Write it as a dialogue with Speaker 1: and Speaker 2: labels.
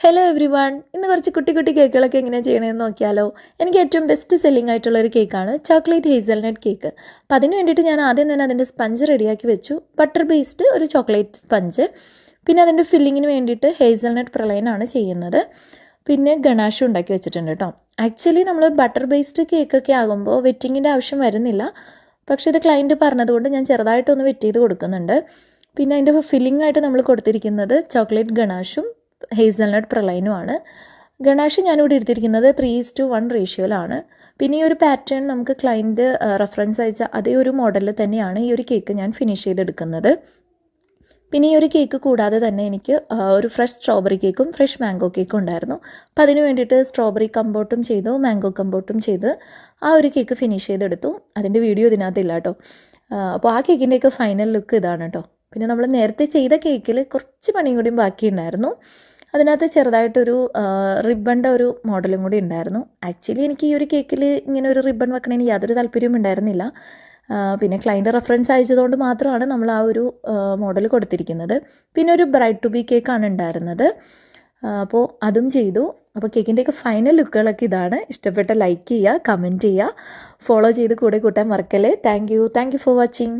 Speaker 1: Hello every one ഇന്ന് കുറച്ച് കുട്ടി കുട്ടി കേക്കുകളൊക്കെ എങ്ങനെയാണ് ചെയ്യണമെന്ന് നോക്കിയാലോ. എനിക്ക് ഏറ്റവും ബെസ്റ്റ് സെല്ലിംഗ് ആയിട്ടുള്ള ഒരു കേക്കാണ് ചോക്ലേറ്റ് ഹേസൽനട്ട് കേക്ക് അപ്പോൾ അതിന് വേണ്ടിയിട്ട് ഞാൻ ആദ്യം തന്നെ അതിന്റെ സ്പഞ്ച് റെഡിയാക്കി വെച്ചു. ബട്ടർ ബേസ്ഡ് ഒരു ചോക്ലേറ്റ് സ്പഞ്ച് പിന്നെ അതിന്റെ ഫില്ലിങ്ങിന് വേണ്ടിയിട്ട് ഹേസൽനട്ട് പ്രളയനാണ് ചെയ്യുന്നത്. പിന്നെ ഗണാഷും ഉണ്ടാക്കി വെച്ചിട്ടുണ്ട് കേട്ടോ ആക്ച്വലി നമ്മൾ ബട്ടർ ബേസ്ഡ് കേക്കൊക്കെ ആകുമ്പോൾ വെറ്റിങ്ങിന്റെ ആവശ്യം വരുന്നില്ല. പക്ഷേ ഇത് ക്ലയന്റ് പറഞ്ഞതുകൊണ്ട് ഞാൻ ചെറുതായിട്ടൊന്ന് വെറ്റ് ചെയ്ത് കൊടുക്കുന്നുണ്ട്. പിന്നെ അതിന്റെ ഫില്ലിംഗ് ആയിട്ട് നമ്മൾ കൊടുത്തിരിക്കുന്നത് ചോക്ലേറ്റ് ഗണാഷും ഹേസൽനട്ട് പ്രളയനുമാണ്. ഗണാഷ് ഞാനിവിടെ എടുത്തിരിക്കുന്നത് ത്രീ ഈസ് ടു വൺ റേഷ്യോയിലാണ് പിന്നെ ഈ ഒരു പാറ്റേൺ നമുക്ക് ക്ലയന്റ് റെഫറൻസ് അയച്ച അതേ ഒരു മോഡലിൽ തന്നെയാണ് ഈ ഒരു കേക്ക് ഞാൻ ഫിനിഷ് ചെയ്തെടുക്കുന്നത്. പിന്നെ ഈ ഒരു കേക്ക് കൂടാതെ തന്നെ എനിക്ക് ഒരു ഫ്രഷ് സ്ട്രോബെറി കേക്കും ഫ്രഷ് മാംഗോ കേക്കും ഉണ്ടായിരുന്നു. അപ്പം അതിന് വേണ്ടിയിട്ട് സ്ട്രോബെറി കമ്പോട്ടും ചെയ്തു മാംഗോ കമ്പോട്ടും ചെയ്ത് ആ ഒരു കേക്ക് ഫിനിഷ് ചെയ്തെടുത്തു. അതിന്റെ വീഡിയോ ഇതിനകത്തില്ല കേട്ടോ അപ്പോൾ ആ കേക്കിന്റെയൊക്കെ ഫൈനൽ ലുക്ക് ഇതാണ് കേട്ടോ പിന്നെ നമ്മൾ നേരത്തെ ചെയ്ത കേക്കിൽ കുറച്ച് പണിയും കൂടിയും ബാക്കിയുണ്ടായിരുന്നു. അതിനകത്ത് ചെറുതായിട്ടൊരു റിബണിന്റെ ഒരു മോഡലും കൂടി ഉണ്ടായിരുന്നു. ആക്ച്വലി എനിക്ക് ഈ ഒരു കേക്കിൽ ഇങ്ങനെ ഒരു റിബൺ വെക്കണതിന് യാതൊരു താല്പര്യവും ഉണ്ടായിരുന്നില്ല. പിന്നെ ക്ലൈന്റ് റെഫറൻസ് അയച്ചതുകൊണ്ട് മാത്രമാണ് നമ്മൾ ആ ഒരു മോഡൽ കൊടുത്തിരിക്കുന്നത്. പിന്നെ ഒരു ബ്രൈഡ് ടു ബി കേക്കാണ് ഉണ്ടായിരുന്നത്. അപ്പോൾ അതും ചെയ്തു. അപ്പോൾ കേക്കിന്റെയൊക്കെ ഫൈനൽ ലുക്കുകളൊക്കെ ഇതാണ്. ഇഷ്ടപ്പെട്ട ലൈക്ക് ചെയ്യുക കമന്റ് ചെയ്യുക. ഫോളോ ചെയ്ത് കൂടെ കൂട്ടാൻ മറക്കല്ലേ. Thank you thank you for watching